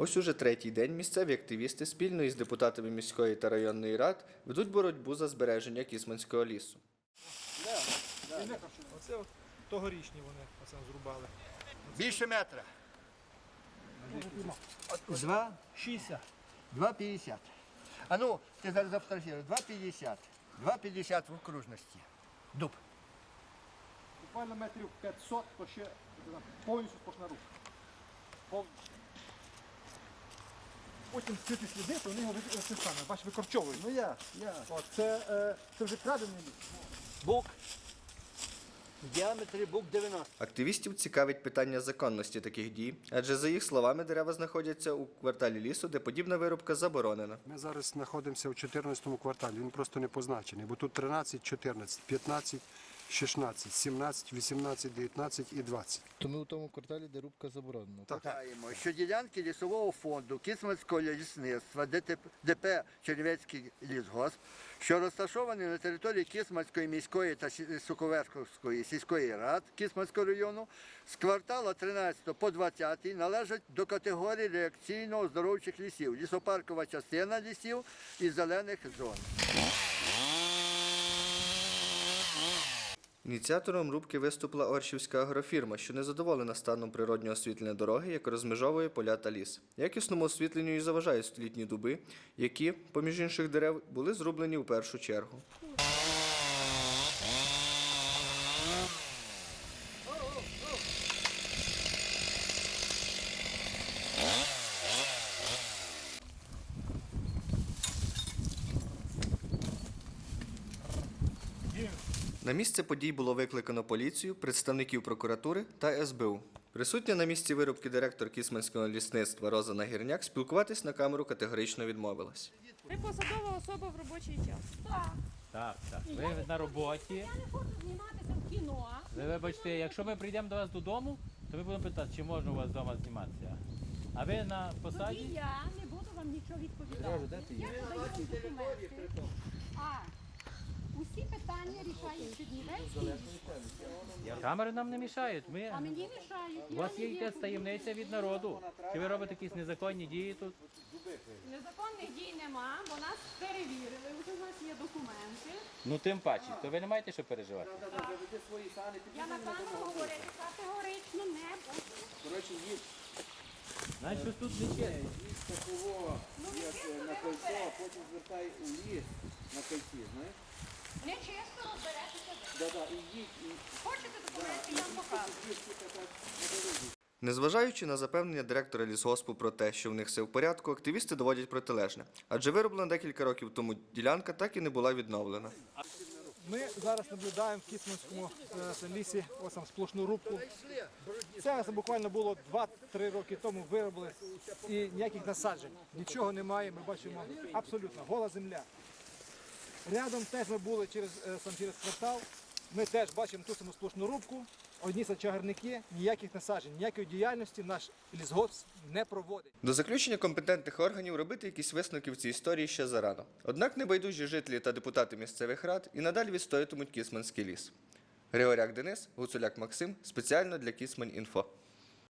Ось уже третій день місцеві активісти спільно із депутатами міської та районної рад ведуть боротьбу за збереження Кісманського лісу. Оце от тогорічні вони оце зрубали. Більше метра. Два 60. 2,50. А ну, ти зараз зафотографіруй. 2,50. 2,50 в окружності. Дуб. Буквально метрів 500, то ще повністю сплошна рука. Потім скриті сліди, то вони його ви- це саме, бач, викорчовують. Ну я, я. От, це, е, це вже крадений ліс. Бук. В діаметрі бук 90. Активістів цікавить питання законності таких дій, адже за їх словами дерева знаходяться у кварталі лісу, де подібна вирубка заборонена. Ми зараз знаходимося у 14 кварталі, він просто не позначений, бо тут 13, 14, 15, 16, 17, 18, 19 і 20. То ми у тому кварталі, де рубка заборонена. Так. Читаємо, що ділянки лісового фонду Кисманського лісництва ДТП ДП Чернівецький лісгосп, що розташовані на території Кисманської міської та Суковерської сільської рад Кисманського району з квартала 13 по 20 належать до категорії реакційно оздоровчих лісів, лісопаркова частина лісів і зелених зон. Ініціатором рубки виступила Оршівська агрофірма, що не задоволена станом природнього освітлення дороги, яка розмежовує поля та ліс. Якісному освітленню і заважають столітні дуби, які, поміж інших дерев, були зрублені у першу чергу. На місце подій було викликано поліцію, представників прокуратури та СБУ. Присутня на місці вирубки директор Кісманського лісництва Роза Нагірняк спілкуватись на камеру категорично відмовилась. Ви посадова особа в робочий час. Так. Так, так. Ви на роботі. Я не хочу зніматися в кіно. Ви вибачте, якщо ми прийдемо до вас додому, то ми будемо питати, чи можна у вас вдома зніматися. А ви на Тоді посаді? я не буду вам нічого відповідати. Я подаю вам документи. А усі питання рішає Чернівецький. Камери нам не мішають. Ми... А мені мішають. У Я вас не є якась таємниця від народу. Чи ви робите якісь незаконні дії тут? Незаконних дій нема, бо нас перевірили. Вже у нас є документи. Ну тим паче, то ви не маєте що переживати. Я на камеру говорити категорично не буду. Знаєш, що тут не чесно. Ну, не чесно ви розберетеся. потім звертай у ліс на кольці, знаєш? Не чесно розберетеся. ви. Да-да, і їдь, і Незважаючи на запевнення директора лісгоспу про те, що в них все в порядку, активісти доводять протилежне. Адже вироблена декілька років тому ділянка так і не була відновлена. Ми зараз наблюдаємо в Кісманському е, лісі ось там сплошну рубку. Це буквально було 2-3 роки тому виробили і ніяких насаджень. Нічого немає, ми бачимо абсолютно гола земля. Рядом теж ми були через, е, сам через квартал. Ми теж бачимо ту саму сплошну рубку, одні чагарники, ніяких насаджень, ніякої діяльності наш лісгосп не проводить. До заключення компетентних органів робити якісь висновки в цій історії ще зарано. Однак небайдужі жителі та депутати місцевих рад і надалі відстоятимуть Кісманський ліс. Григоряк Денис, Гуцуляк Максим спеціально для Кісмань Інфо.